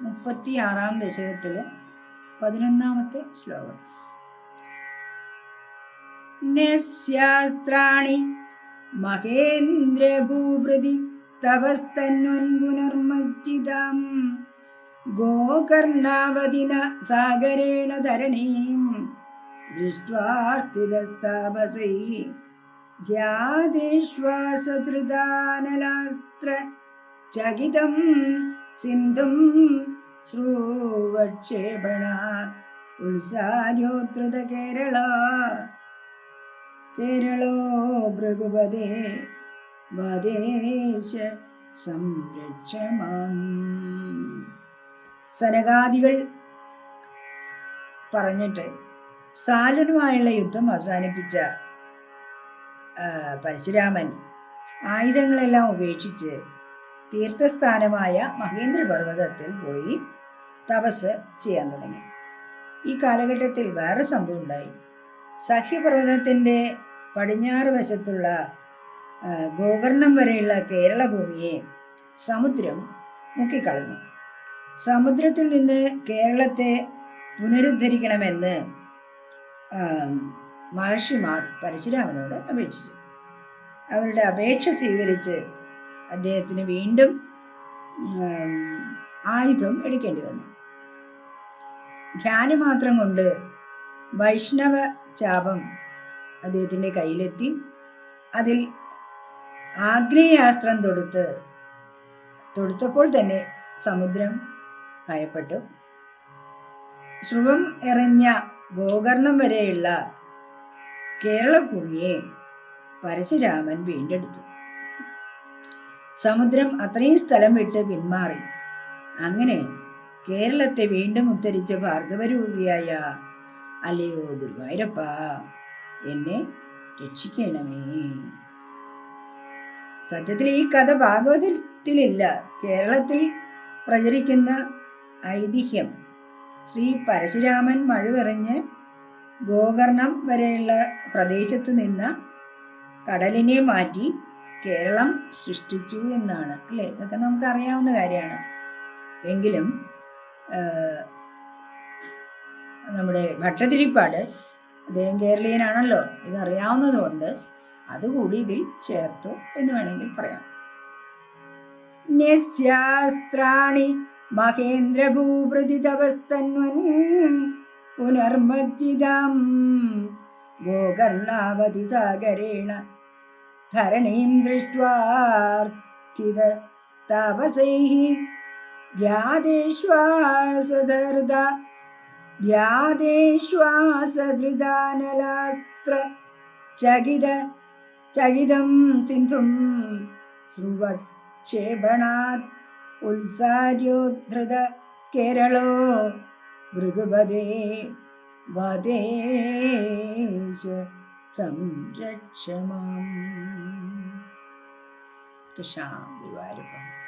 മുപ്പത്തി ആറാം ദശകത്തിൽ പതിനൊന്നാമത്തെ ശ്ലോകം. നസ്യാസ്ത്രാണി മഹേന്ദ്രഭൂപ്രതി തപസ്തന്വൻ പുനർമജ്ജിതം ഗോകർണാവതിന സാഗരേണ ധരണീം ദൃഷ്ട്വാർത്തിതസ്താപസൈः ധ്യാദേശ്വാസധൃതാനലാസ്ത്ര ചകിതം സിന്ധും ശ്രൂവക്ഷേപണ ഉത്സാരോദ്രുത കേരള കേരളോ ഭൃഗുപദേ വദേശ സംരക്ഷമാം സനകാദികൾ പറഞ്ഞിട്ട് സാലനുമായുള്ള യുദ്ധം അവസാനിപ്പിച്ച പരശുരാമൻ ആയുധങ്ങളെല്ലാം ഉപേക്ഷിച്ച് തീർത്ഥസ്ഥാനമായ മഹേന്ദ്രപർവതത്തിൽ പോയി തപസ് ചെയ്യാൻ തുടങ്ങി. ഈ കാലഘട്ടത്തിൽ വേറെ സംഭവം ഉണ്ടായി. സഹ്യപർവതത്തിന്റെ പടിഞ്ഞാറ് വശത്തുള്ള ഗോകർണം വരെയുള്ള കേരള ഭൂമിയെ സമുദ്രം മുക്കിക്കളഞ്ഞു. സമുദ്രത്തിൽ നിന്ന് കേരളത്തെ പുനരുദ്ധരിക്കണമെന്ന് മഹർഷിമാർ പരശുരാമനോട് അപേക്ഷിച്ചു. അവരുടെ അപേക്ഷ സ്വീകരിച്ച് അദ്ദേഹത്തിന് വീണ്ടും ആയുധം എടുക്കേണ്ടി വന്നു. ധ്യാനമാത്രം കൊണ്ട് വൈഷ്ണവ ചാപം അദ്ദേഹത്തിന്റെ കയ്യിലെത്തി. അതിൽ ആഗ്നേയാസ്ത്രം തൊടുത്ത് തൊടുത്തപ്പോൾ തന്നെ സമുദ്രം ഭയപ്പെട്ടു. ശ്രുവം എറിഞ്ഞ ഗോകർണം വരെയുള്ള കേരളഭൂമിയെ പരശുരാമൻ വീണ്ടെടുത്തു. സമുദ്രം അത്രയും സ്ഥലം വിട്ട് പിന്മാറി. അങ്ങനെ കേരളത്തെ വീണ്ടും ഉദ്ധരിച്ച ഭാർഗവരൂപിയായ അല്ലയോ ഗുരുവായൂരപ്പ എന്നെ രക്ഷിക്കണമേ. സത്യത്തിൽ ഈ കഥ ഭാഗവതത്തിലില്ല. കേരളത്തിൽ പ്രചരിക്കുന്ന ഐതിഹ്യം ശ്രീ പരശുരാമൻ മഴുവെറിഞ്ഞ് ഗോകർണം വരെയുള്ള പ്രദേശത്ത് നിന്ന് കടലിനെ മാറ്റി കേരളം സൃഷ്ടിച്ചു എന്നാണ് അല്ലേ? ഇതൊക്കെ നമുക്ക് അറിയാവുന്ന കാര്യമാണ്. എങ്കിലും നമ്മുടെ ഭട്ടതിരിപ്പാട് അദ്ദേഹം കേരളീയനാണല്ലോ ഇതറിയാവുന്നതുകൊണ്ട് അതുകൂടി ഇതിൽ ചേർത്തു എന്ന് വേണമെങ്കിൽ പറയാം. ന്യസ്യാസ്ത്രാണി മഹേന്ദ്രഭൂപ്രതി തപസ്തന്വൻ പുനർമജ്ജിതം ഗോകർണാവതി സാഗരേണ ധരണീം ദൃഷ്ട്വാർത്ഥിത താപസൈः ധ്യാദേശ്വാസധൃത ധ്യാദേശ്വാസധൃതാനലാസ്ത്ര ചകിത ചകിതം സിന്ധും ശ്രുവക്ഷേപണാത് ഉത്സാര്യോദ്ധൃത കേരളോ ഭൃഗുപദേ വദേശ സംരക്ഷമാം കൃഷ്ണ ഗുരുവായൂരപ്പ